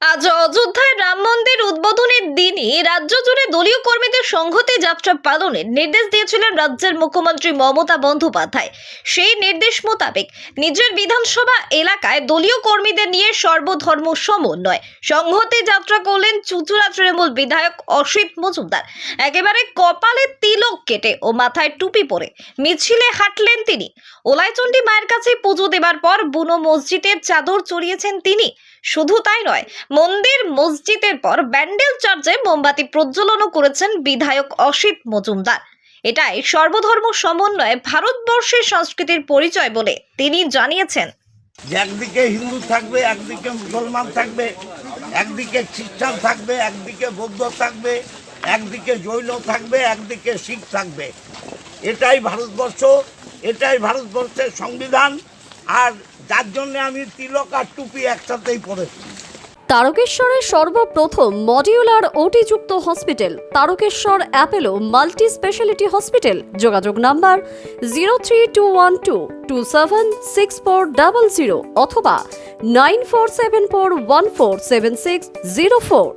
আজ অযোধ্যায় রাম মন্দির উদ্বোধনের দিনই রাজ্য জুড়ে দলীয় কর্মীদের সংহতি যাত্রা পালনের নির্দেশ দিয়েছিলেন রাজ্যের মুখ্যমন্ত্রী মমতা বন্দ্যোপাধ্যায়। সেই নির্দেশ মোতাবেক নিজের বিধানসভা এলাকায় দলীয় কর্মীদের নিয়ে সর্বধর্ম সমন্বয় সংহতি যাত্রা করলেন চুচুড়া তৃণমূল বিধায়ক অসিত মজুমদার। একেবারে কপালে কেটে ও মাথায় টুপি পরে মিছিলে হাঁটলেন তিনি। ওলাইচন্ডী মায়ের কাছে পুজো দেবার পর বুনো মসজিদের চাদর চড়িয়েছেন তিনি। শুধু তাই নয়, মন্দির মসজিদের পর ব্যান্ডেল চার্চে মোমবাতি প্রজ্বলনও করেছেন বিধায়ক অসিত মজুমদার। এটাই সর্বধর্ম সমন্বয়ে ভারতবর্ষের সংস্কৃতির পরিচয় বলে তিনি জানিয়েছেন। একদিকে হিন্দু থাকবে, একদিকে মুসলমান থাকবে, একদিকে খ্রিস্টান থাকবে, একদিকে বৌদ্ধ থাকবে একদিকে জৈন থাকবে, একদিকে শিখ থাকবে। এটাই ভারতবর্ষ, এটাই ভারতবর্ষের সংবিধান, আর যার জন্য আমি তিলক আর টুপি একসাথেই পড়েছি তারকেশ্বরের সর্বপ্রথম modular ওটিযুক্ত hospital, Tarakeswar Apollo multi speciality hospital. যোগাযোগ number zero three two one two two seven six four double zero অথবা nine four seven four one four seven six zero four.